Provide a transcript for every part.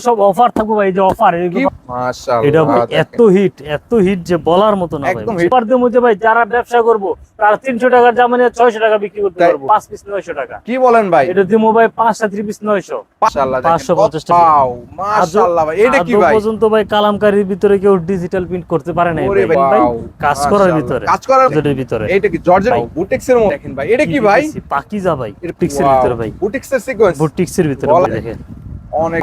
সব অফার থাকব ভাই যে অফার এটা এত হিট এত হিট যে বলার মতো না ভাই। একদম। মধ্যে ভাই যারা ব্যবসা করব তারা তিনশো টাকার জামা নিয়ে ছয়শো টাকা বিক্রি করতে পারব পাঁচ পিস নয়শো টাকা। কি বলেন ভাই? এটা পাঁচটা থ্রি পিস নয়শো। মাশাআল্লাহ দেখেন। 550 টাকা। ওয়াও মাশাআল্লাহ ভাই এটা কি ভাই? পর্যন্ত ভাই কালামকারীর ভিতরে কেউ ডিজিটাল প্রিন্ট করতে পারে না ভাই। ভাই, ভাই, কাজ করার ভিতরে কাজ করার ভিতরে। এটা কি জর্জেট ভাই। মতো? দেখেন ভাই এটা কি ভাই? পাকিজা ভাই এটা ভিতরে ভাই। বুটিক্সের সিকোয়েন্স বুটিক্সের ভিতরে দেখেন। অনেক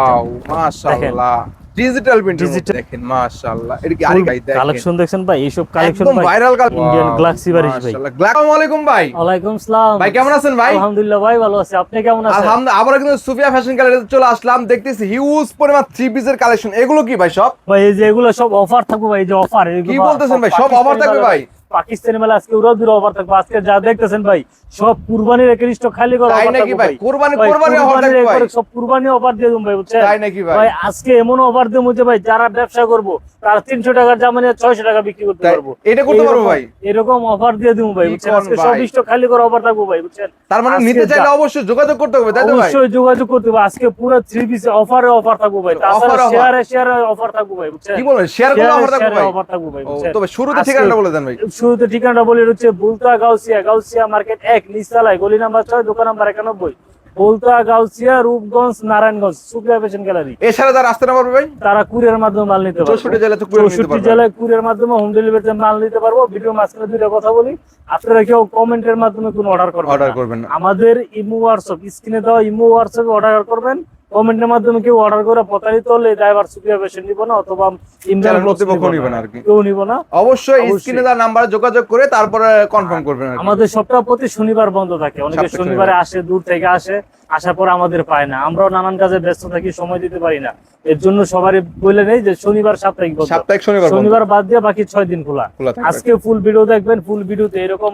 মাশাআল্লাহ। ডিজিটাল প্রিন্ট দেখেন মাশাআল্লাহ। এটা কি আরে ভাই দেখেন। কালেকশন ভাই এইসব কালেকশন একদম ভাই। ভাইরাল Indian Galaxy বারিশ ভাই। আসসালামু আলাইকুম ভাই। ওয়ালাইকুম সালাম। ভাই কেমন আছেন ভাই? আলহামদুলিল্লাহ ভাই ভালো আছি। আপনি কেমন আছেন? আলহামদুলিল্লাহ আবার কিন্তু সুফিয়া ফ্যাশন গ্যালারিতে চলে আসলাম। দেখতেছি হিউজ পরিমাণ থ্রি পিসের কালেকশন এগুলো কি ভাই সব? ভাই এই যে এগুলো সব অফার থাকবে ভাই এই যে অফার কি বলতেছেন ভাই? সব অফার থাকবে ভাই? পাকিস্তানি মেলা আজকে উড়া দূর অফার থাকবে আজকে যা দেখতেছেন ভাই সব কুরবানির একের স্টক খালি করে নাকি থাকবে ভাই? কোরবানি কোরবানি অফার থাকবে সব কুরবানি অফার দিয়ে দেবো ভাই বুঝছেন? তাই নাকি ভাই? ভাই আজকে এমন অফার দিয়ে মধ্যে ভাই যারা ব্যবসা করব তারা তিনশো টাকার জামা নিয়ে ছয়শো টাকা বিক্রি করতে পারব। এটা করতে পারব ভাই? এরকম অফার দিয়ে দেবো ভাই বুঝছেন? আজকে সব? স্টক খালি করে অফার থাকব ভাই বুঝছেন? তার মানে নিতে চাইলে অবশ্যই যোগাযোগ করতে হবে তাই তো ভাই? অবশ্যই যোগাযোগ করতে হবে। আজকে পুরো থ্রি পিস অফারে অফার থাকব ভাই। তাছাড়া শেয়ারে শেয়ারে অফার থাকব ভাই বুঝছেন? কি বলেন? শেয়ার করে অফার থাকবে ভাই? অফার থাকব ভাই ও, বুঝছেন? তবে শুরুতে ঠিকানাটা বলে দেন ভাই। শুরুতে ঠিকানাটা বলি হচ্ছে বুলতা গাউসিয়া গাউসিয়া মার্কেট এক নিচতলায় গলি নাম্বার ছয় দোকান নাম্বার একানব্বই। বুলতা গাউসিয়া রূপগঞ্জ নারায়ণগঞ্জ সুপ্রিয়া গ্যালারি এছাড়া তার আসতে না পারবে ভাই? তারা কুরিয়ার মাধ্যমে মাল নিতে পারবে। চৌষট্টি চৌষট্টি জেলায় কুরিয়ার মাধ্যমে হোম ডেলিভারিতে মাল নিতে পারব। ভিডিও মাঝখানে দুইটা কথা বলি। আপনারা কেউ কমেন্টের মাধ্যমে কোনো অর্ডার করবেন অর্ডার করবেন আমাদের ইমো হোয়াটসঅ্যাপ স্ক্রিনে দেওয়া ইমো হোয়াটসঅ্যাপে অর্ডার করবেন। কমেন্টের মাধ্যমে কেউ অর্ডার করে প্রতারিত হলে ড্রাইভার সুপিয়া নিব না অথবা বক্স কর্তৃপক্ষ নিব না। আর কি। কেউ নিব না। অবশ্যই। স্ক্রিনে তার নাম্বারে যোগাযোগ করে তারপরে কনফার্ম করবেন। আমাদের সপ্তাহ প্রতি শনিবার বন্ধ থাকে। অনেকে শনিবারে আসে দূর থেকে আসে আসার পর আমাদের পায় না। আমরাও নানান কাজে ব্যস্ত থাকি সময় দিতে পারি না। এর জন্য সবারই বলে নেই যে শনিবার সাপ্তাহিক বন্ধ। সাপ্তাহিক শনিবার শনিবার বাদ দিয়ে বাকি ছয় দিন খোলা। খোলা আজকে ফুল ভিডিও দেখবেন ফুল ভিডিওতে এরকম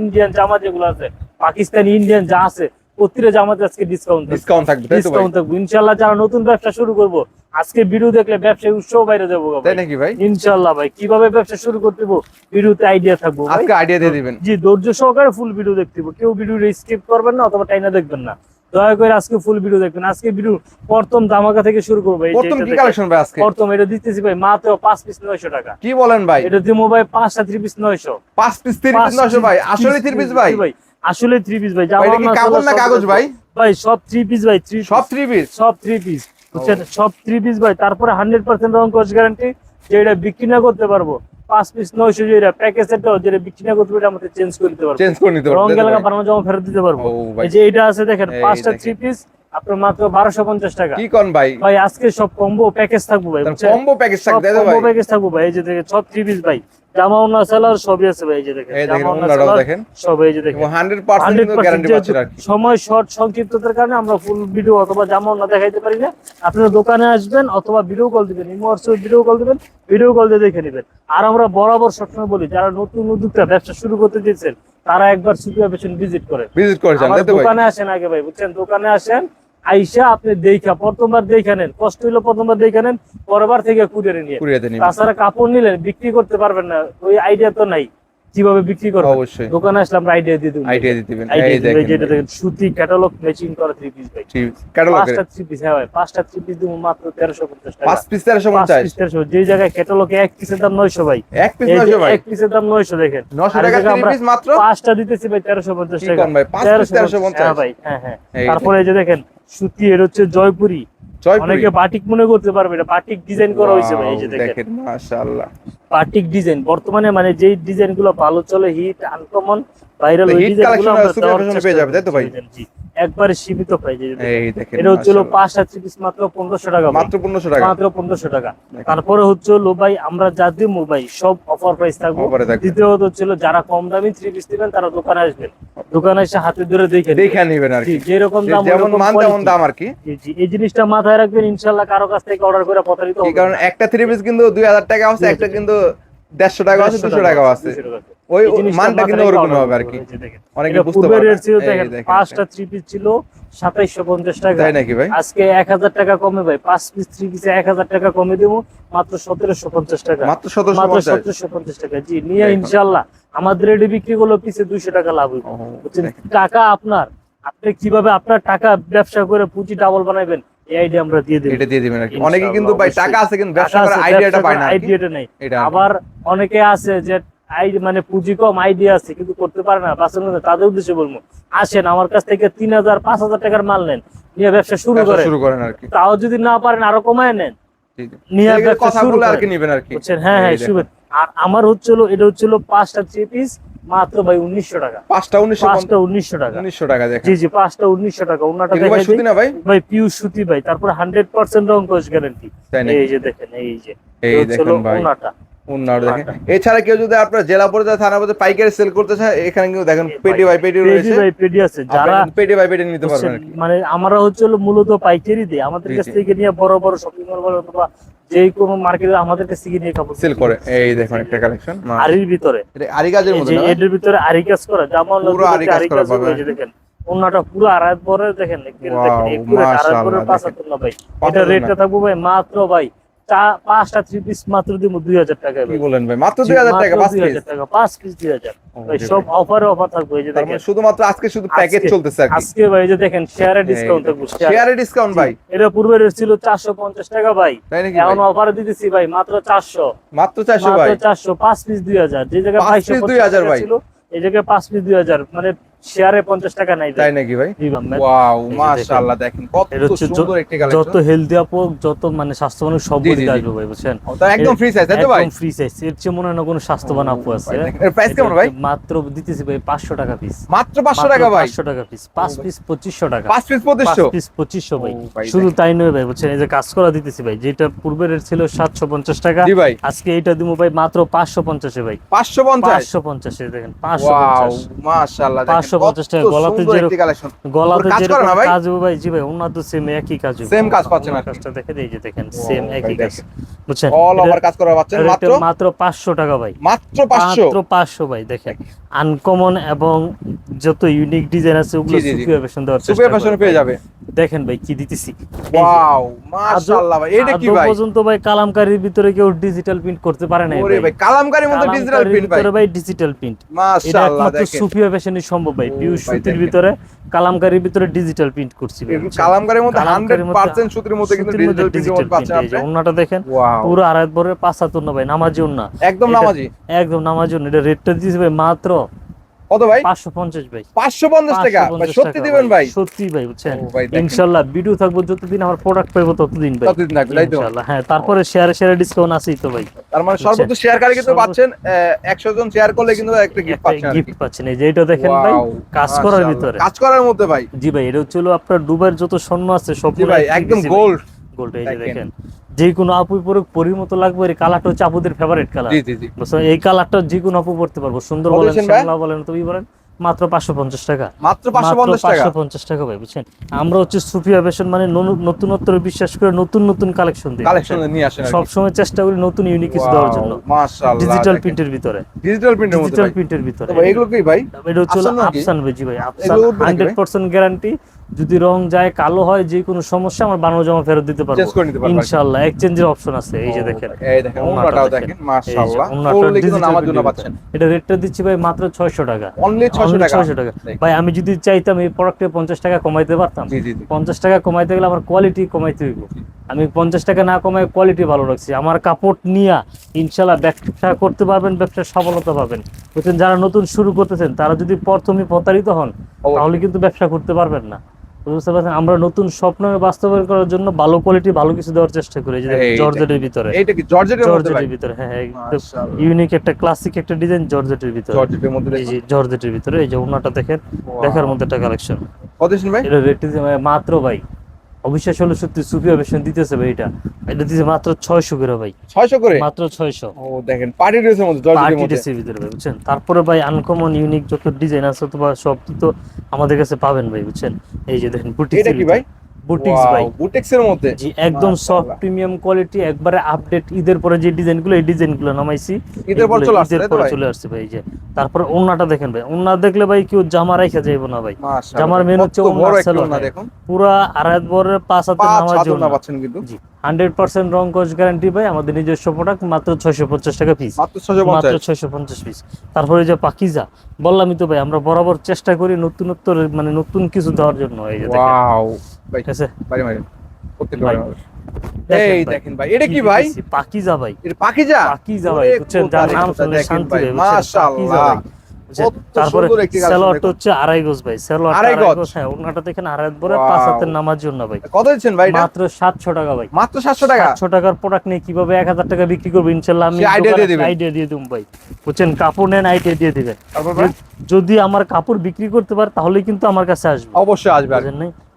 ইন্ডিয়ান জামা যেগুলো আছে পাকিস্তানি ইন্ডিয়ান যা আছে প্রতিটা জামাতে আজকে ডিসকাউন্ট ডিসকাউন্ট থাকবে ভাই? ডিসকাউন্ট থাকবে। ইনশাল্লাহ যারা নতুন ব্যবসা শুরু করব আজকে ভিডিও দেখলে ব্যবসায় উৎসাহ বাইরে যাব তাই নাকি ভাই? ইনশাল্লাহ ভাই কীভাবে ব্যবসা শুরু করতে হবে ভিডিওতে আইডিয়া থাকব আজকে আইডিয়া দিয়ে দিবেন। জি ধৈর্য সহকারে ফুল ভিডিও দেখতে হবে। কেউ ভিডিও স্কিপ করবেন না অথবা টাইনা দেখবেন না। দয়া করে আজকে ফুল ভিডিও দেখবেন। আজকে ভিডিও প্রথম ধামাকা থেকে শুরু করব প্রথম কি কালেকশন ভাই আজকে? প্রথম এটা দিতেছি ভাই মাত্র পাঁচ পিস নয়শো টাকা। কি বলেন ভাই? এটা দিয়ে মোবাইল পাঁচটা থ্রি পিস নয়শো। পাঁচ পিস থ্রি পিস ভাই। আসলে থ্রি পিস ভাই। আসলে থ্রি পিস ভাই এটা জামা কাপড় না কাগজ ভাই? ভাই সব থ্রি পিস ভাই থ্রি সব থ্রি পিস সব থ্রি পিস বুঝছেন? সব থ্রি পিস ভাই তারপরে হান্ড্রেড পার্সেন্ট রং কোচ গ্যারান্টি যে এটা বিক্রি না করতে পারব। পাঁচ পিস নয়শো যেটা প্যাকেজেরটাও যেটা বিক্রি না করতে পারব এটা আমাদের চেঞ্জ করে দিতে পারব। চেঞ্জ করে নিতে পারব রং গেলে পারব জমা ফেরত দিতে পারব। এই যে এটা আছে দেখেন পাঁচটা থ্রি পিস আপনার মাত্র বারোশো পঞ্চাশ টাকা। কি কোন ভাই? ভাই আজকে সব কম্বো প্যাকেজ থাকব ভাই? কম্বো প্যাকেজ থাকবে কম্বো প্যাকেজ থাকব ভাই এই যে থ্রি পিস ভাই। জামা ওনা সেলার সবই আছে ভাই যে দেখেন। এই জামা ওনা সেলার দেখেন। সব এই যে দেখেন। 100% গ্যারান্টি পাচ্ছেন আর সময় শর্ট সংক্ষিপ্ততার কারণে আমরা ফুল ভিডিও অথবা জামা দেখাইতে পারি না। আপনারা দোকানে আসবেন অথবা ভিডিও কল দিবেন ইমো হোয়াটসঅ্যাপ ভিডিও কল দিবেন ভিডিও কল দিয়ে দেখে নেবেন। আর আমরা বরাবর সবসময় বলি যারা নতুন উদ্যোক্তা ব্যবসা শুরু করতে দিয়েছেন তারা একবার সুপিয়া পেছন ভিজিট করে ভিজিট ভাই? দোকানে আসেন আগে ভাই বুঝছেন? দোকানে আসেন আইসা আপনি দেখা প্রথমবার দেখা নেন কষ্ট হইল প্রথমবার দেখা নেন পরবার থেকে কুরিয়ারে নিয়ে। তাছাড়া কাপড় নিলেন বিক্রি করতে পারবেন না ওই আইডিয়া তো নাই কীভাবে বিক্রি করবেন? অবশ্যই। দোকানে আসলে আমরা আইডিয়া দিয়ে দেবো। আইডিয়া দিয়ে দিবেন। আইডিয়া যেটা দেখেন সুতি ক্যাটালগ ম্যাচিং করা থ্রি পিস ভাই। ক্যাটালগের পাঁচটা থ্রি পিস হ্যাঁ ভাই পাঁচটা থ্রি পিস দিব মাত্র তেরোশো পঞ্চাশ টাকা। পাঁচ পিস তেরোশো পাঁচ পঞ্চাশ পিস তেরোশো যে জায়গায় ক্যাটালগে এক পিসের দাম নয়শো ভাই। এক পিস এই যে নশো ভাই। এক পিসের দাম নয়শো দেখেন। নশো আর এই টাকা থ্রি পিস মাত্র? পাঁচটা দিতেছি ভাই তেরোশো পঞ্চাশ কি টাকা। কোন ভাই? পাঁচ পিস 1350 হ্যাঁ ভাই হ্যাঁ হ্যাঁ। তারপরে এই যে দেখেন সুতি এর হচ্ছে জয়পুরি। জয়পুরি? অনেকে বাটিক মনে করতে পারবে এটা বাটিক ডিজাইন করা হয়েছে ভাই এই যে দেখেন মাশাআল্লাহ। বাটিক ডিজাইন বর্তমানে মানে যেই ডিজাইনগুলো ভালো চলে হিট আনকমন ভাইরাল ওই ডিজাইনগুলো আমরা দেওয়ার চেষ্টা পেয়ে যাবে, তাই তো ভাই? একবারে সীমিত প্রাইজে এই দেখেন এটা হচ্ছে হলো। পাঁচটা থ্রি পিস মাত্র পনেরোশো টাকা মাত্র পনেরোশো টাকা। মাত্র পনেরোশো টাকা। তারপরে হচ্ছে হলো ভাই আমরা যা দিব ভাই সব অফার প্রাইস থাকব। দ্বিতীয়ত হচ্ছিল যারা কম দামি থ্রি পিস দিবেন তারা দোকানে আসবেন। দোকানে এসে হাতে ধরে দেখে। দেখে নিবেন আর কি। যেরকম যে- দাম যেমন মান তেমন দাম আর কি। জি, এই জিনিসটা মাথায় রাখবেন ইনশাল্লাহ কারও কাছ থেকে অর্ডার করে প্রতারিত হবেন কারণ একটা থ্রি পিস কিন্তু দুই হাজার টাকা আছে একটা কিন্তু দেড়শো টাকা আছে দুশো টাকা আছে। ওই মানটা কিন্তু ওরকম হবে আর কি। অনেকে বুঝতে পাঁচটা থ্রি পিস ছিল সাতাইশশো পঞ্চাশ টাকা। তাই নাকি ভাই? আজকে এক হাজার টাকা কমে ভাই পাঁচ পিস থ্রি পিসে এক হাজার টাকা কমে দেবো মাত্র সতেরোশো পঞ্চাশ টাকা। মাত্র সতেরোশো পঞ্চাশ। টাকা জি নিয়ে ইনশাল্লাহ আমাদের রেডি বিক্রি করল পিসে দুইশো টাকা লাভ হইব। টাকা আপনার আপনি কীভাবে আপনার টাকা ব্যবসা করে পুঁজি ডাবল বানাবেন আইডিয়া আমরা দিয়ে দেবো। এটা দিয়ে দিবেন আর অনেকে কিন্তু ভাই টাকা আছে কিন্তু ব্যবসা করার আইডিয়াটা পায় না করার আর কি। আইডিয়াটা নেই। আবার অনেকে আছে যে মানে পুঁজি কম আইডিয়া আছে কিন্তু করতে পারে না বাস্তব তাদের উদ্দেশ্যে বলব আসেন আমার কাছ থেকে তিন হাজার পাঁচ হাজার টাকার মাল নেন নিয়ে ব্যবসা শুরু ব্যবসা করেন। শুরু করেন আর কি। তাও যদি না পারেন আরও কমায় নেন। নিয়ে কথা বলে আর কি নিবেন আর কি। হ্যাঁ হ্যাঁ আর আমার হচ্ছিল এটা হচ্ছিল পাঁচটা থ্রি পিস মাত্র ভাই উনিশশো টাকা। পাঁচটা উনিশশো পাঁচটা উনিশশো টাকা। উনিশশো টাকা জি জি পাঁচটা উনিশশো টাকা। ওনাটা ভাই সুতি না ভাই? ভাই পিউ সুতি ভাই। তারপর হান্ড্রেড পার্সেন্ট রং কোচ গ্যারান্টি এই যে দেখেন এই যে। এই দেখেন ভাই। ওনাটা। উন্নার দেখেন। এছাড়া কেউ যদি আপনার জেলা পর্যায়ে থানা পর্যায়ে পাইকারি সেল করতে চায় এখানে কিন্তু দেখেন পেটি বাই পেটি পেডি রয়েছে। ভাই পেডি আছে। যারা পেটি বাই পেটি নিতে পারবেন মানে আমরা হচ্ছে হলো মূলত পাইকারি দিই। আমাদের কাছ থেকে নিয়ে বড় বড় শপিং মল বলো অথবা যে কোনো মার্কেটে আমাদের কাছ থেকে নিয়ে কাপড় সেল করে। এই দেখুন একটা কালেকশন আরির ভিতরে। এটা আরি কাজের মধ্যে যে না? এটার ভিতরে আরি কাজ করা। জামা পুরো আরি কাজ করা পাবে। এই যে দেখেন। ওনাটা পুরো আড়াই পরে দেখেন আড়াই পরে দেখেন। পাঁচ হাজার ভাই। এটা রেটটা থাকব ভাই মাত্র ভাই পাঁচটা থ্রি পিস মাত্র দিব দুই হাজার টাকা কি বলেন ভাই? মাত্র দুই হাজার টাকা পাঁচ পিস টাকা পাঁচ পিস দুই হাজার। সব অফারে অফার থাকবে এই যে দেখেন মানে শুধুমাত্র আজকে শুধু প্যাকেজ চলতেছে আজকে ভাই এই যে দেখেন শেয়ারে ডিসকাউন্ট থাকবে শেয়ারে ডিসকাউন্ট ভাই। এটা পূর্বে ছিল চারশো পঞ্চাশ টাকা ভাই। এখন? অফারে দিতেছি ভাই মাত্র চারশো। মাত্র চারশো ভাই? চারশো পাঁচ পিস দুই হাজার। যে জায়গায় বাইশশো 2000 টাকা ভাই। ছিল এই জায়গায় পাঁচ পিস দুই হাজার। মানে শেয়ারে পঞ্চাশ টাকা নাই তাই নাকি ভাই? ওয়াও মাশাআল্লাহ দেখেন কত সুন্দর একটি যত হেলদি আপু যত মানে স্বাস্থ্যবান সব। আসবে ভাই বুঝছেন? একদম ফ্রি সাইজ তাই তো ভাই? একদম ফ্রি সাইজ এর চেয়ে মনে হয় না কোনো স্বাস্থ্যবান আপু আছে। এর প্রাইস কেমন ভাই? মাত্র দিতেছি ভাই পাঁচশো টাকা পিস মাত্র পাঁচশো টাকা ভাই? পাঁচশো টাকা পিস পাঁচ পিস পঁচিশশো টাকা। পাঁচ পিস পাঁচ পঁচিশশো পিস পঁচিশশো ভাই শুধু তাই নয় ভাই বুঝছেন? এই যে কাজ করা দিতেছি ভাই যেটা পূর্বের রেট ছিল সাতশো পঞ্চাশ টাকা। জি ভাই। আজকে এটা দিব ভাই মাত্র পাঁচশো পঞ্চাশে ভাই। পাঁচশো পঞ্চাশ? পাঁচশো পঞ্চাশে দেখেন পাঁচশো ওয়াও পঞ্চাশ। মাশাআল্লাহ দেখেন 550 টাকা, গলাতে গলাতে কাজ করে না ভাই? কাজ ভাই জি ভাই ওনার তো সেম একই কাজ। Same কাজ পাচ্ছেন আর কাজটা দেখে এই যে দেখেন সেম ভাই একই কাজ। বুঝছেন? অল ওভার কাজ করা পাচ্ছেন মাত্র? মাত্র পাঁচশো টাকা ভাই। মাত্র পাঁচশো? মাত্র পাঁচশো ভাই দেখেন। আনকমন এবং যত ইউনিক ডিজাইন আছে ওগুলো ফ্যাশন দেওয়ার চেষ্টা ফ্যাশনে পেয়ে যাবে। দেখেন ভাই কি দিতেছি। ওয়াও মাশাআল্লাহ ভাই এটা কি ভাই? পর্যন্ত ভাই কালামকারীর ভিতরে কেউ ডিজিটাল প্রিন্ট করতে পারে না ওরে ভাই। কালামকারীর মধ্যে ডিজিটাল প্রিন্ট ভাই। ভাই ডিজিটাল প্রিন্ট মাশাআল্লাহ দেখেন। সুফিয়া ফ্যাশনই সম্ভব ভাই সুতির ভিতরে কালামকারীর ভিতরে ডিজিটাল প্রিন্ট করছি কালামকারীর মধ্যে 100% সুতির মধ্যে কিন্তু ডিজিটাল প্রিন্ট পাচ্ছেন আপনি ওন্নাটা দেখেন পুরো আড়াই বরের পাঁচ হাত না ভাই নামাজি না একদম নামাজি। একদম নামাজি এটা রেটটা দিয়েছে ভাই মাত্র কত ভাই? পাঁচশো পঞ্চাশ ভাই। 550 টাকা? ভাই সত্যি দিবেন ভাই? সত্যি ভাই বুঝছেন। ইনশাল্লাহ ভিডিও থাকব যতদিন আমার প্রোডাক্ট পাইবো ততদিন ভাই। ততদিন থাকবে, তাই তো? ইনশাল্লাহ হ্যাঁ তারপরে শেয়ারে শেয়ারে ডিসকাউন্ট আছেই তো ভাই। তার মানে সর্বোচ্চ শেয়ারকারী কিন্তু পাচ্ছেন আহ, 100 জন শেয়ার করলে কিন্তু একটা গিফট পাচ্ছেন গিফট পাচ্ছেন। এই যে এটা দেখেন ভাই কাজ করার ভিতরে। কাজ করার মধ্যে ভাই। জি ভাই এটা হচ্ছিল আপনার দুবাইয়ের যত স্বর্ণ আছে সব ভাই একদম গোল্ড গোল্ড এই যে দেখেন। যে কোনো আপু পরে পরির মতো লাগবে এই কালারটা হচ্ছে আপুদের ফেভারিট কালার জি জি জি। এই কালারটা যে কোনো আপু পড়তে পারব। সুন্দর বলেন শ্যামলা বলেন তুমি বলেন মাত্র পাঁচশো পঞ্চাশ টাকা। মাত্র পাঁচশো পঞ্চাশ টাকা? ভাই বুঝছেন? আমরা হচ্ছে সুফিয়া মানে নতুনত্ব বিশ্বাস করে নতুন নতুন কালেকশন দিই কালেকশন নিয়ে আসেন আর সব সময় চেষ্টা করি নতুন ইউনিক কিছু দেওয়ার জন্য। মাশাআল্লাহ ডিজিটাল প্রিন্টের ভিতরে। ডিজিটাল প্রিন্টের মধ্যে ডিজিটাল প্রিন্টের ভিতরে। ভাই এগুলো কি ভাই? এটা হচ্ছে আফসান ভাই ভাই আফসান এগুলো উঠবে নাকি হান্ড্রেড পার্সেন্ট গ্যারান্টি যদি রং যায় কালো হয় যে কোনো সমস্যা আমার বানানো জামা ফেরত দিতে পারব। ইনশাআল্লাহ এক্সচেঞ্জের অপশন আছে এই যে দেখেন। এই দেখেন ওন্নাটাও দেখেন। মাশাআল্লাহ। ওন্নাটা কিন্তু নামার জন্য পাচ্ছেন এটা রেটটা দিচ্ছি ভাই মাত্র 600 টাকা। অনলি 600 টাকা? 600 টাকা। ভাই আমি যদি চাইতাম এই প্রোডাক্টে 50 টাকা কমাইতে পারতাম জি জি জি। 50 টাকা কমাইতে গেলে আমার কোয়ালিটি কমাইতে হইব। আমি 50 টাকা না কমাই কোয়ালিটি ভালো রাখছি। আমার কাপড় নিয়া ইনশাআল্লাহ ব্যবসা করতে পারবেন ব্যবসার সফলতা পাবেন। বুঝছেন যারা নতুন শুরু করতেছেন তারা যদি প্রথমে প্রতারিত হন তাহলে কিন্তু ব্যবসা করতে পারবেন না। বুঝতে পারছেন আমরা নতুন স্বপ্ন বাস্তবায়ন করার জন্য ভালো কোয়ালিটি ভালো কিছু দেওয়ার চেষ্টা করি যে জর্জেটের ভিতরে। এইটা কি? জর্জেটের জর্জেটের ভিতরে হ্যাঁ হ্যাঁ ইউনিক একটা ক্লাসিক একটা ডিজাইন জর্জেটের ভিতরে। জর্জেটের মধ্যে জি জর্জেটের ভিতরে এই যে ওনাটা দেখেন দেখার মধ্যে একটা কালেকশন কত ভাই? এটা রেট মাত্র ভাই। অবিশ্বাস হলো সত্যি সুফি অবেশন দিতেছে ভাই এটা। এটা দিতে মাত্র ছয়শো করে ভাই। 600 করে? মাত্র ছয়শো। ও দেখেন পার্টি ড্রেসের মধ্যে পার্টি ড্রেসের ভিতরে ভাই বুঝছেন? তারপরে ভাই আনকমন ইউনিক যত ডিজাইন আছে অথবা সব তো আমাদের কাছে পাবেন ভাই বুঝছেন? এই যে দেখেন বুটিক এটা কি ভাই? বুটিক্স ভাই। বুটিক্সের মধ্যে? জি একদম সফট প্রিমিয়াম কোয়ালিটি একবারে আপডেট ঈদের পরে যে ডিজাইনগুলো এই ডিজাইনগুলো নামাইছি ঈদের পর চলে আসছে ঈদের পরে চলে আসছে ভাই এই যে। তারপরে ওন্নাটা দেখেন ভাই ওন্না দেখলে ভাই কেউ জামা রাইখা যাইবো না ভাই। জামার মেন হচ্ছে ওন্না। দেখুন। পুরা আড়াই বরের পাঁচ হাতে নামাজ জন্য পাচ্ছেন কিন্তু। জি। হান্ড্রেড পার্সেন্ট রং কোচ গ্যারান্টি ভাই আমাদের নিজস্ব প্রোডাক্ট মাত্র ছয়শো পঞ্চাশ টাকা পিস মাত্র ছয়শো পঞ্চাশ। পিস তারপরে যে পাকিজা বললামই তো ভাই আমরা বরাবর চেষ্টা করি নতুনত্ব মানে নতুন কিছু দেওয়ার জন্য এই যে ভাই ঠিক আছে? ভাই, এই দেখেন ভাই এটা কি ভাই? পাকিজা ভাই। এটা পাকিজা? ভাই বুঝছেন? যার নাম শুনলে শান্তি পাকিজা মাশাআল্লাহ। তারপরে। হচ্ছে আড়াই গজ ভাই আড়াই গজ? হ্যাঁ ওনাটা দেখেন আড়াই ধরে পাঁচ হাতের নামার জন্য ভাই। কত দিচ্ছেন ভাই মাত্র সাতশো টাকা ভাই। মাত্র সাতশো টাকা? সাতশো টাকার প্রোডাক্ট নিয়ে কীভাবে এক হাজার টাকা বিক্রি করব ইনশাল্লাহ আমি সে দিয়ে দিবেন। আইডিয়া দিয়ে দিব ভাই। বুঝছেন? কাপড় নেন আইডিয়া দিয়ে দিবেন। যদি আমার কাপড় বিক্রি করতে পারে তাহলে কিন্তু আমার কাছে আসবে। অবশ্যই আসবে।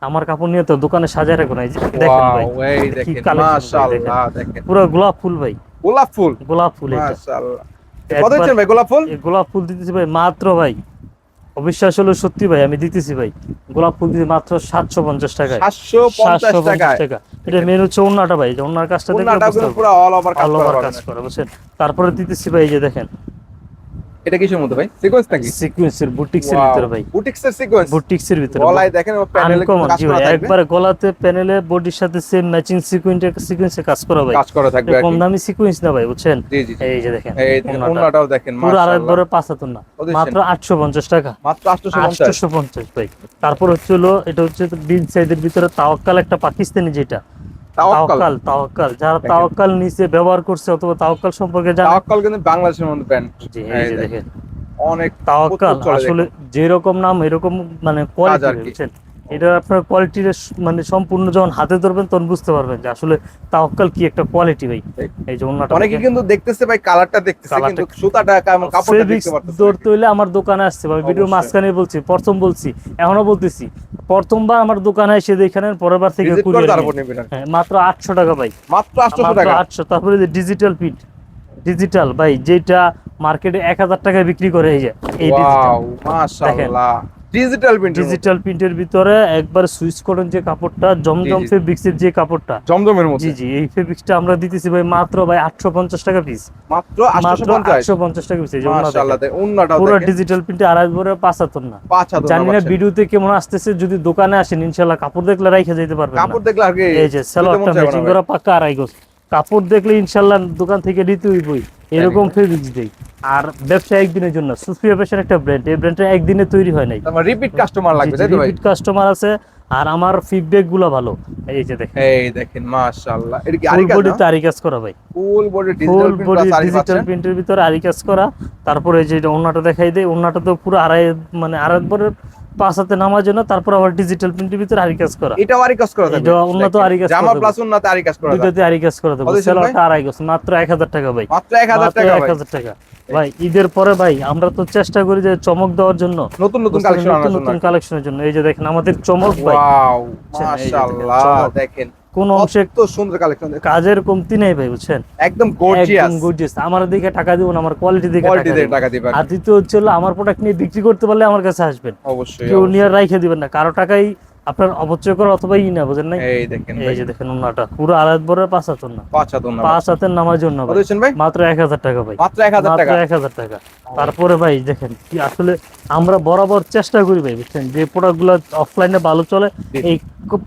আমার কাপড় নিয়ে তো দোকানে সাজায় রাখো না দেখেন ভাই Wow, এই দেখেন মাশাআল্লাহ দেখেন। পুরো গোলাপ ফুল ভাই। গোলাপ ফুল? গোলাপ ফুল এটা। মাশাআল্লাহ। কত দিচ্ছেন ভাই? গোলাপ ফুল? গোলাপ ফুল দিতেছি ভাই মাত্র ভাই। অবিশ্বাস হলো সত্যি ভাই আমি দিতেছি ভাই। গোলাপ ফুল দিতে মাত্র সাতশো পঞ্চাশ টাকায়। সাতশো পঞ্চাশ টাকা। এটা মেন হচ্ছে অন্যটা ভাই অন্যার কাজটা দেখলে পুরো অল ওভার কাজ করে বুঝছেন? তারপরে দিতেছি ভাই এই যে দেখেন এটা কিসের মধ্যে ভাই? সিকোয়েন্স নাকি? সিকুয়েন্সের বুটিক্সের ভিতরে ভাই। বুটিক্স এর সিকোয়েন্স বুটিক্সের ভিতরে গলায় দেখেন প্যানেলে ভাই। গলাতে প্যানেলে বডির সাথে সেম ম্যাচিং সিকুয়েন্সের সিকুয়েন্সে কাজ করা ভাই। কাজ করা থাকবে কম দামি সিকুয়েন্স না ভাই বুঝছেন। এই যে দেখেন এই দেখেন ওন্নাটাও দেখেন পুরো আড়াই বড় পাঁচ না মাত্র আটশো পঞ্চাশ টাকা। মাত্র 850 আটশো পঞ্চাশ ভাই। তারপর হচ্ছে হলো এটা হচ্ছে বিন সাইজের ভিতরে তাওয়াক্কাল একটা পাকিস্তানি যেটা। তাওয়াক্কাল। তাওয়াক্কাল যারা। তাওয়াক্কাল নিচে ব্যবহার করছে অথবা তাওয়াক্কাল সম্পর্কে জানে তাওয়াক্কাল কিন্তু বাংলাদেশের মধ্যে ব্র্যান্ড জি এই দেখেন। অনেক তাওয়াক্কাল আসলে যেরকম নাম এরকম মানে কোয়ালিটি বুঝছেন? এটা আপনার কোয়ালিটির মানে সম্পূর্ণ যখন হাতে ধরবেন তখন বুঝতে পারবেন যে আসলে তাওয়াক্কাল কি একটা কোয়ালিটি ভাই। এই যে অন্যটা অনেকে কিন্তু দেখতেছে ভাই কালারটা দেখতেছে কিন্তু সুতাটা কেমন কাপড়টা দেখতে পারতেছে ধরতে হইলে আমার দোকানে আসছে ভাই ভিডিও। মাঝখানে বলছি প্রথম বলছি এখনও বলতেছি প্রথমবার আমার দোকানে এসে দেখেন পরের বার থেকে ভিজিট করে courier তারপর নিয়ে। নেবেন আর কি। হ্যাঁ, মাত্র আটশো টাকা ভাই মাত্র 800 টাকা আটশো তারপরে যে ডিজিটাল প্রিন্ট ডিজিটাল ভাই যেটা মার্কেটে এক হাজার টাকায় বিক্রি করে এই যে এই ডিজিটাল ওয়াও মাশাআল্লাহ ডিজিটাল প্রিন্ট ডিজিটাল প্রিন্টের ভিতরে একবার সুইচ কটন যে কাপড়টা জমজম জি, জি। ফেব্রিক্সের যে কাপড়টা। জমজমের মধ্যে? জি এই ফেব্রিক্সটা আমরা দিতেছি ভাই মাত্র ভাই আটশো পঞ্চাশ টাকা পিস মাত্র মাত্র 850 আটশো পঞ্চাশ টাকা পিস মাশাআল্লাহ পুরো ডিজিটাল প্রিন্টে আড়াই বড় পাঁচ না পাঁচ হাত জানি না ভিডিওতে কেমন আসতেছে যদি দোকানে আসেন ইনশাল্লাহ কাপড় দেখলে রাইখে যেতে পারবেন না। কাপড় দেখলে আর কি এই যে সালোয়ারটা ম্যাচিং করা আড়াই গজ। কাপড় দেখলে ইনশাল্লাহ দোকান থেকে নিতে হইবই। এরকম ফেব্রিক্স দেই আর ব্যবসা একদিনের জন্য সুফিয়া ফ্যাশন একটা ব্র্যান্ড এই ব্র্যান্ডটা একদিনে তৈরি হয় নাই। তারপর রিপিট কাস্টমার লাগবে তাই তো ভাই? রিপিট কাস্টমার আছে। আর আমার ফিডব্যাকগুলো ভালো। এই যে দেখেন। এই দেখেন মাশাআল্লাহ। এটা কি আরি কাজ বডিতে আরি কাজ করা ভাই। Full body digital print body আরি ডিজিটাল প্রিন্টের ভিতরে আরি কাজ করা। তারপরে এই যে এটা ওন্নাটা দেখাই দেয় ওন্নাটা তো পুরো আড়াই মানে আড়াই বরের পাঁচ হাতে নামার জন্য তারপর আবার ডিজিটাল প্রিন্টের ভিতরে আরি কাজ করা। এটাও আরি কাজ করা এটা উন্নত আরি কাজ জামা। প্লাস উন্নত আরি কাজ করা দুটোতে আরি কাজ করা দেবো আড়াই গজ মাত্র এক হাজার টাকা ভাই। মাত্র 1000 মাত্র টাকা এক ভাই। হাজার টাকা। ভাই ঈদের পরে ভাই আমরা তো চেষ্টা করি যে চমক দেওয়ার জন্য নতুন নতুন কালেকশন নতুন কালেকশনের জন্য এই যে দেখেন আমাদের চমক ভাই। ওয়াও মাশাআল্লাহ। দেখেন। কোন অংশে তো সুন্দর কালেকশন কাজের কমতি নেই ভাই বুঝছেন? একদম গর্জিয়াস একদম গর্জিয়াস আমার দিকে টাকা দিব না আমার কোয়ালিটি দিকে কোয়ালিটি দিকে টাকা দিবেন আর দ্বিতীয় হচ্ছে আমার প্রোডাক্ট নিয়ে বিক্রি করতে পারলে আমার কাছে আসবেন। অবশ্যই কেউ। নিয়ে রাইখে দিবেন না। কারও টাকাই আপনার অপচয় করা অথবা ই না বুঝেন নাই? এই দেখেন এই যে দেখেন ওনাটা। পুরো আড়াই বড় পাঁচ হাতের না পাঁচ হাত ওন্না পাঁচ হাতের নামার জন্য ভাই। মাত্র এক হাজার টাকা ভাই। মাত্র 1000 টাকা? এক হাজার টাকা। তারপরে ভাই দেখেন কি আসলে আমরা বরাবর চেষ্টা করি ভাই বুঝছেন? যে প্রোডাক্টগুলো অফলাইনে ভালো চলে এই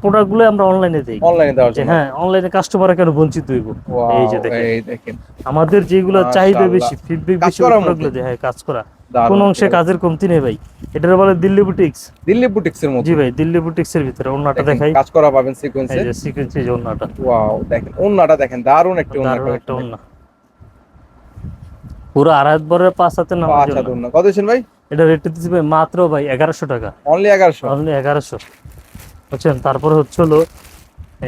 প্রোডাক্টগুলো আমরা অনলাইনে দিই। অনলাইনে দেওয়ার যে জন্য। হ্যাঁ অনলাইনে কাস্টমার কেন বঞ্চিত হইব। এই যে দেখেন। এই দেখেন। আমাদের যেগুলো চাহিদা বেশি ফিডব্যাক বেশি প্রোডাক্টগুলো দেয় হ্যাঁ কাজ করা। কোন অংশে কাজের কমতি নেই ভাই। এটার বলে দিল্লি বুটিক্স দিল্লি বুটিক্সের মতো। জি ভাই দিল্লি বুটিক্স এর ভিতরে ওন্নাটা দেখাই। কাজ করা পাবেন সিকোয়েন্সে এই যে সিকোয়েন্স যে ওন্নাটা ওয়াও দেখেন ওন্নাটা দেখেন দারুণ একটি ওন্না দারুণ একটা ওন্না পুরো আড়াই বরের পাঁচ হাতে নামার পাঁচ জন্য ওন্না কত দিচ্ছেন ভাই? এটা রেট দিচ্ছি ভাই মাত্র ভাই এগারোশো টাকা। অনলি 1100 অনলি এগারোশো। বুঝছেন? তারপরে হচ্ছে হলো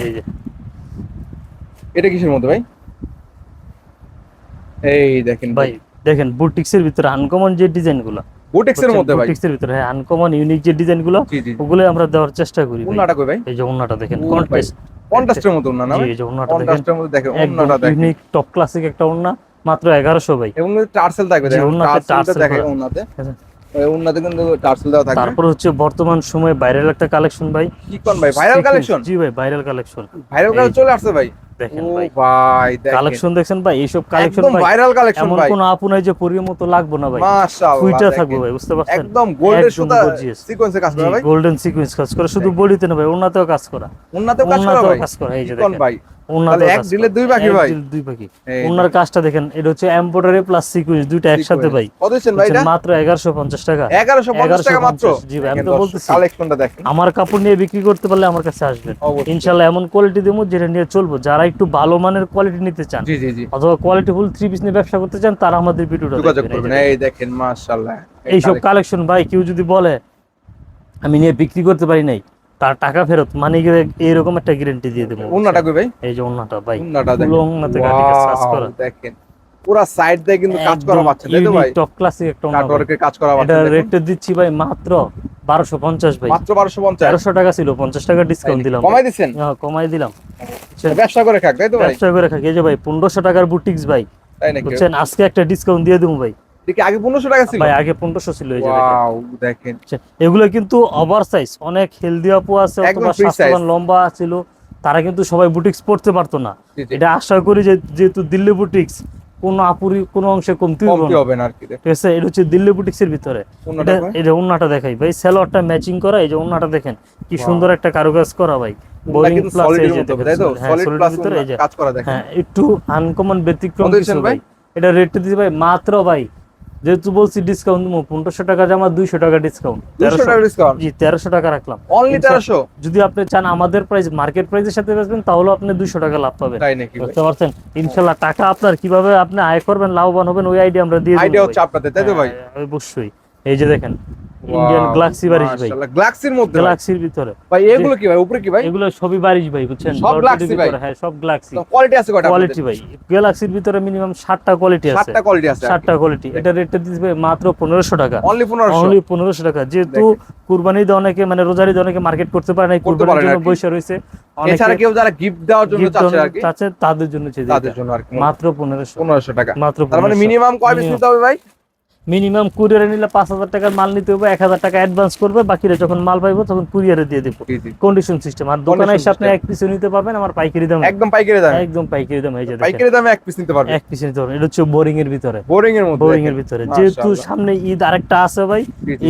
এই যে। এটা কিসের মধ্যে ভাই? এই দেখেন ভাই। দেখেন বুটিক্স এর ভিতরে আনকমন যে বুটিক্সের মধ্যে ভাই। ভিতরে হ্যাঁ আনকমন ইউনিক যে ডিজাইন ওগুলো আমরা দেওয়ার চেষ্টা করি ওন্নাটা কই ভাই? এই যে ওন্নাটা দেখেন ও কন্ট্রাস্টের মতো ওন্না না জি এই যে ওন্নাটা দেখেন কন্ট্রাস্টের মধ্যে দেখেন ওন্নাটা দেখেন। ইউনিক টপ ক্লাসিক একটা ওন্না মাত্র এগারোশো ভাই। এবং টার্সেল থাকবে দেখেন। টার্সেল দেখেন ওন্নাতে হ্যাঁ। কিন্তু টার্সেল দেওয়া থাকবে। তারপর হচ্ছে বর্তমান সময়ে ভাইরাল একটা কালেকশন ভাই। কি কোন ভাই? ভাইরাল কালেকশন জি ভাই ভাইরাল কালেকশন ভাইরাল কালেকশন চলে আসছে ভাই। দেখেন ভাই। ভাই কালেকশন দেখছেন ভাই এইসব কালেকশন ভাই। ভাইরাল কালেকশন এমন ভাই। কোন যে পরির মতো লাগবে না ভাই। মাশাআল্লাহ থাকবে ভাই বুঝতে পারছেন? একদম সুতা সিকোয়েন্সে কাজ করা ভাই। গোল্ডেন সিকোয়েন্স কাজ করে। শুধু বডিতে না ভাই কাজ করা। উন্নাতেও কাজ করা ভাই। কাজ করা এই যে দেখেন। ভাই। এক কাজ দুই পাখি ভাই? দুই পাখি। ওনার কাজটা দেখেন এটা হচ্ছে এমব্রয়ডারি প্লাস সিকোয়েন্স দুইটা একসাথে ভাই। কত ভাই এটা? মাত্র টাকা। 1150 টাকা মাত্র? জি ভাই, আমি তো বলতেছি। কালেকশনটা দেখেন। আমার কাপড় নিয়ে বিক্রি করতে পারলে আমার কাছে আসবেন। ইনশাল্লাহ এমন কোয়ালিটি দেবো যেটা নিয়ে চলবো। যারা একটু ভালো মানের কোয়ালিটি নিতে চান জি জি জি। অথবা কোয়ালিটি ফুল থ্রি পিস নিয়ে ব্যবসা করতে চান তারা আমাদের ভিডিওটা যোগাযোগ করবেন। এই দেখেন মাশাআল্লাহ। এই সব কালেকশন ভাই কেউ যদি বলে আমি নিয়ে বিক্রি করতে পারি নাই তার টাকা ফেরত মানে এরকম একটা গ্যারান্টি দিয়ে দেবো। ওনাটা কই ভাই? এই যে ওনাটা ভাই। উন্নাটা ফুল দেখেন ওন্নাতে কাটি কাজ করা দেখেন। পুরো সাইড দিয়ে কিন্তু কাজ করা পাচ্ছেন তাই তো ভাই? টপ ক্লাসিক একটা কাটওয়ার্কের কাজ করা এটা পাচ্ছেন দেখুন। রেটটা দিচ্ছি ভাই মাত্র বারোশো পঞ্চাশ ভাই। মাত্র 1250 তেরোশো টাকা ছিল পঞ্চাশ টাকা ডিসকাউন্ট দিলাম। কমাই দিছেন? হ্যাঁ, কমাই দিলাম। ব্যবসা করে খাক তাই তো ভাই? ব্যবসা করে এই যে ভাই পনেরোশো টাকার বুটিক্স ভাই। তাই নাকি? বুঝছেন? আজকে একটা ডিসকাউন্ট দিয়ে দেবো ভাই। দেখি আগে 1500 টাকা ছিল? ভাই আগে পনেরোশো ছিল এই যে ওয়াও দেখেন? এগুলো কিন্তু ওভার সাইজ অনেক হেলদি আপু আছে অথবা স্বাস্থ্যবান লম্বা ছিল। তারা কিন্তু সবাই বুটিক্স পড়তে পারতো না। এটা আশা করি যে যেহেতু দিল্লি বুটিক্স কোনো আপুরি কোনো অংশে কমতি হবে না আর কি ঠিক আছে এটা হচ্ছে দিল্লি বুটিক্সের ভিতরে। এটা ওন্নাটা দেখাই ভাই। সেলোয়ারটা ম্যাচিং করা এই যে ওন্নাটা দেখেন কি সুন্দর একটা কারুকাজ করা ভাই। বোরিং প্লাস এই যে হ্যাঁ, সলিড প্লাস ভিতরে এই যে কাজ করা দেখেন। হ্যাঁ একটু আনকমন ব্যতিক্রম কিছু ভাই? ভাই। এটা রেটটা দিছি ভাই মাত্র ভাই যেহেতু বলছি ডিসকাউন্ট দেবো পনেরোশো টাকা জামা দুইশো টাকা ডিসকাউন্ট 200 টাকা ডিসকাউন্ট জি তেরোশো টাকা রাখলাম। অনলি তেরোশো? যদি আপনি চান আমাদের প্রাইস মার্কেট প্রাইসের সাথে বেচবেন তাহলে আপনি দুইশো টাকা লাভ পাবেন। বুঝতে পারছেন? ইনশাল্লাহ টাকা আপনার কীভাবে আপনি আয় করবেন লাভবান হবেন ওই আইডিয়া আমরা দিয়ে আইডিয়া হচ্ছে আপনাদের তাই তো ভাই? হ্যাঁ, অবশ্যই। এই যে দেখেন ইন্ডিয়ান গ্লাক্সি বারিশ ভাই। গ্লাক্সির মধ্যে ভাই। ভিতরে। ভাই এগুলো কি ভাই? উপরে কি ভাই? এগুলো সবই বারিশ ভাই বুঝছেন? সব জর্জেটের ভাই? হ্যাঁ সব গ্লাক্সি কোয়ালিটি আছে কয়টা কোয়ালিটি ভাই। গ্যালাক্সির ভিতরে মিনিমাম ষাটটা কোয়ালিটি আছে। সাতটা কোয়ালিটি আছে। ষাটটা কোয়ালিটি এটা রেটটা দিতে ভাই মাত্র পনেরোশো টাকা। অনলি 1500 অনলি পনেরোশো টাকা। যেহেতু কুরবানিতে অনেকে মানে রোজারিতে অনেকে মার্কেট করতে পারে করতে কুরবানির না জন্য। বসে রয়েছে। এছাড়া কেউ যারা গিফট দেওয়ার জন্য চাচ্ছে আর কি চাচ্ছে তাদের জন্য চেয়ে তাদের জন্য আর মাত্র পনেরোশো। 1500 টাকা। মাত্র তার মানে মিনিমাম কয় পিস নিতে হবে ভাই? মিনিমাম কুরিয়ারে নিলে পাঁচ হাজার টাকার মাল নিতে হবে এক হাজার টাকা অ্যাডভান্স করবে বাকিরা যখন মাল পাইবো তখন কুরিয়ারে দিয়ে দেবো। কন্ডিশন সিস্টেম আর দোকানে এসে আপনি এক পিসে নিতে পারবেন আমার পাইকারি দাম। একদম পাইকারি দামে। একদম পাইকারি দাম এই যে দেখেন পাইকারি দামে এক পিস নিতে পারবে। এক পিসে নিতে পারবেন। এটা হচ্ছে বোরিং এর ভিতরে। বোরিং এর মধ্যে। বোরিং এর ভিতরে। যেহেতু সামনে ঈদ আরেকটা আছে ভাই।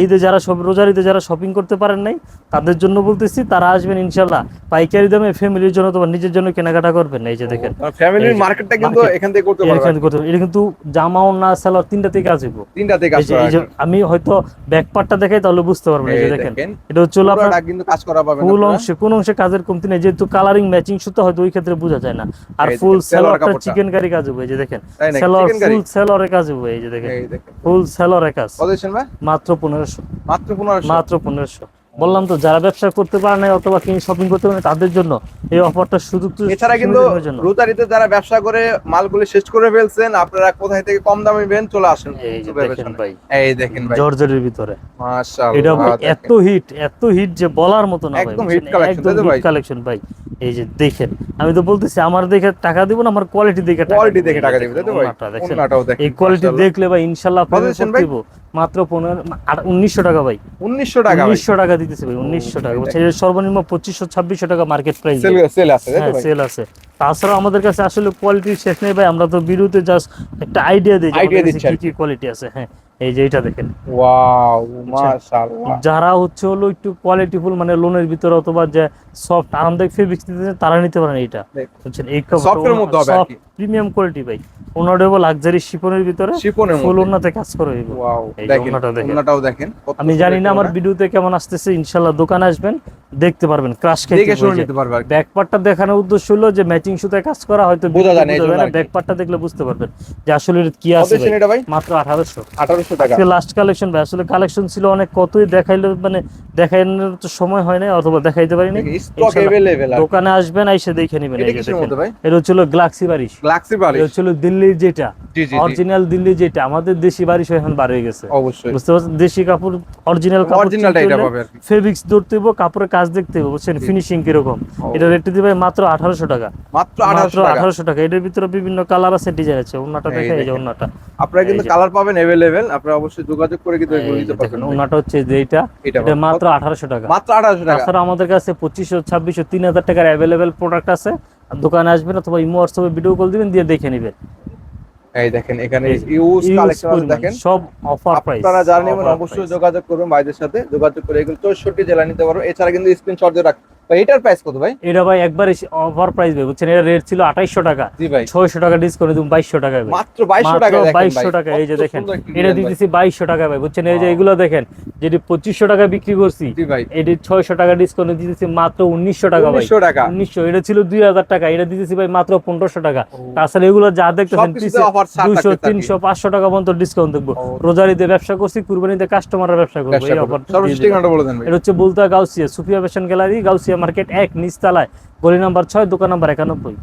ঈদে যারা সব রোজার ঈদে যারা শপিং করতে পারেন নাই তাদের জন্য বলতেছি তারা আসবেন ইনশাল্লাহ পাইকারি দামে ফ্যামিলির জন্য তোমার নিজের জন্য কেনাকাটা করবেন এই যে দেখেন। ফ্যামিলির মার্কেটটা কিন্তু এখান থেকে করতে পারবে এখান থেকে করতে পারবেন। এটা কিন্তু জামাও না সালোয়ার তিনটা থেকে কাজ হইব কাজ করা আমি হয়তো ব্যাক পার্টটা দেখাই তাহলে বুঝতে পারবেন এই যে দেখেন। এটা হচ্ছে আপনার কিন্তু কাজ করা পাবেন ফুল অংশে কোন অংশে কাজের কমতি নেই যেহেতু কালারিং ম্যাচিং সুতো হয়তো ওই ক্ষেত্রে বোঝা যায় না। আর ফুল কাপড়টা। চিকেন কারি কাজ হবে এই যে দেখেন। curry? ফুল সেলোয়ারের কাজ হবে এই যে দেখেন। ফুল সেলোয়ারের কাজ। কত ভাই? মাত্র পনেরোশো। মাত্র 1500 মাত্র পনেরোশো। বললাম তো যারা ব্যবসা করতে পারে না অথবা কিনে শপিং করতে পারে তাদের জন্য এই অফারটা শুধু এছাড়া কিন্তু রোজারিতে যারা ব্যবসা করে মালগুলি শেষ করে ফেলছেন আপনারা কোথায় থেকে কম দামে নেবেন চলে আসেন এই দেখেন ভাই এই দেখেন ভাই। জর্জের ভিতরে। মাশাআল্লাহ এটা এত হিট এত হিট যে বলার মতো না একদম হিট একদম ভাই? কালেকশন ভাই। এই যে দেখেন আমি তো বলতেছি আমার দেখে টাকা দিব না আমার কোয়ালিটি দেখে টাকা কোয়ালিটি দেখে টাকা দিবে তাই তো ভাই? এই কোয়ালিটি দেখলে ভাই ইনশাল্লাহ কত দিচ্ছেন ভাই? মাত্র পনেরো উনিশশো টাকা ভাই। 1900 টাকা উনিশশো টাকা দিতেছে ভাই উনিশশো টাকা। সর্বনিম্ন পঁচিশশো ছাব্বিশশো টাকা মার্কেট প্রাইস সেল সেল আছে হ্যাঁ সেল আছে। তাছাড়া আমাদের কাছে আসলে কোয়ালিটি শেষ নেই ভাই আমরা তো বিরুতে জাস্ট একটা আইডিয়া দিই যে Idea আমাদের কাছে দিচ্ছি কি কি কোয়ালিটি আছে হ্যাঁ এই যে এটা দেখেন ওয়াও মাশাআল্লাহ যারা হচ্ছে হলো একটু কোয়ালিটিফুল মানে লোনের ভিতরে অথবা যে সফট আরামদায়ক ফেব্রিক্স দিতে তারা নিতে পারেন দেখুন। বুঝছেন এই এর মধ্যে হবে আর কি। প্রিমিয়াম কোয়ালিটি ভাই ওনারও লাক্সারি শিপনের ভিতরে শিফনের ফুল মধ্যে ওনাতে কাজ করে হইব ওয়াও দেখেন ওন্নাটা দেখেন। আমি জানি না আমার। ভিডিওতে কেমন আসতেছে ইনশাল্লাহ দোকানে আসবেন দেখতে পারবেন ক্রাশ দেখে খেতে শুনে নিতে পারবে আর কি। ব্যাক পার্টটা দেখানোর উদ্দেশ্য হলো যে ম্যাচিং সুতায় কাজ করা হয়তো বোঝা যায় না, এই বোঝা জন্য না আর কি। ব্যাক পার্টটা দেখলে বুঝতে পারবেন যে আসলে এর কি কত আছে দিচ্ছেন ভাই। এটা ভাই মাত্র আঠারোশো 1800 টাকা আজকে লাস্ট কালেকশন ভাই আসলে কালেকশন ছিল অনেক কতই দেখাইলো মানে দেখানোর তো সময় হয় না অথবা দেখাইতে পারিনি স্টক ইনশাল্লাহ। अवेलेबल আছে দোকানে আসবেন আইসে দেখে নেবেন এটা এই যে কিসের দেখেন মধ্যে ভাই এটা হচ্ছিল গ্লাক্সি বারিশ গ্লাক্সি এটা বালিশ হচ্ছিল দিল্লির যেটা জি জি জি অরিজিনাল দিল্লি যেটা আমাদের দেশি বারিশ এখন বার হয়ে গেছে অবশ্যই বুঝতে পারছেন দেশি কাপড় অরিজিনাল কাপড় অরিজিনালটা এটা পাবে আর কি ফেব্রিক্স ধরতে হইব কাপড়ের কাজ দেখতে হবে বুঝছেন? ফিনিশিং কীরকম? এটা রেট দিবে মাত্র আঠারোশো টাকা। মাত্র আঠারোশো টাকা। এটার ভিতরে বিভিন্ন কালার আছে ডিজাইন আছে। ওনাটা দেখে এই যে ওনাটা আপনারা কিন্তু কালার পাবেন অ্যাভেলেবেল আপনারা অবশ্যই যোগাযোগ করে কিন্তু এগুলো নিতে পারবেন। ওনাটা হচ্ছে যে এটা এটা মাত্র আঠারোশো টাকা। মাত্র আঠারোশো টাকা। তাছাড়া আমাদের কাছে পঁচিশশো ছাব্বিশশো তিন হাজার টাকার অ্যাভেলেবেল প্রোডাক্ট আছে। দোকানে আসবেন অথবা ইমো হোয়াটসঅ্যাপে ভিডিও কল দিবেন দিয়ে দেখে নেবেন। এই দেখেন এখানে ইউজ কালেকশন দেখেন। সব অফার প্রাইস আপনারা জানেন নেবেন অবশ্যই যোগাযোগ করবেন ভাইদের সাথে। যোগাযোগ করে এগুলো চৌষট্টি জেলা নিতে পারব এছাড়া কিন্তু স্ক্রিনশট দিয়ে রাখ ভাই এটার প্রাইস কত ভাই? এটা ভাই একবারে অফার প্রাইস ভাই বুঝছেন? এটা রেট ছিল আঠাইশশো টাকা। জি ভাই। ছয়শো টাকা ডিসকাউন্ট দিন বাইশশো টাকা ভাই। মাত্র বাইশশো টাকা দেখেন বাইশশো টাকা এই যে দেখেন। এটা দিতেছি টাকা ভাই বুঝছেন? এই যে এগুলো দেখেন যেটি পঁচিশশো টাকা বিক্রি করছি জি ভাই। এটি ছয়শো টাকা ডিসকাউন্ট দিতেছি মাত্র টাকা ভাই। উনিশশো টাকা। উনিশশো এটা ছিল দুই হাজার টাকা এটা দিতেছি ভাই মাত্র পনেরোশো টাকা। তাছাড়া এগুলো যা দেখতেছেন সবকিছুতে offer ছাড় দুইশো থাকতে থাকে। তিনশো পাঁচশো টাকা পর্যন্ত ডিসকাউন্ট দেখব। রোজারিতে ব্যবসা করছি কুরবানিতে কাস্টমাররা ব্যবসা করব ব্যবসা এই অফার সর্বশেষ ঠিকানাটা বলে দেন ভাই। এটা হচ্ছে Bulta Gausia Sufia fashion gallery Gausia market এক নিচতলায় গলি নম্বর ছয় দোকান নম্বর একানব্বই।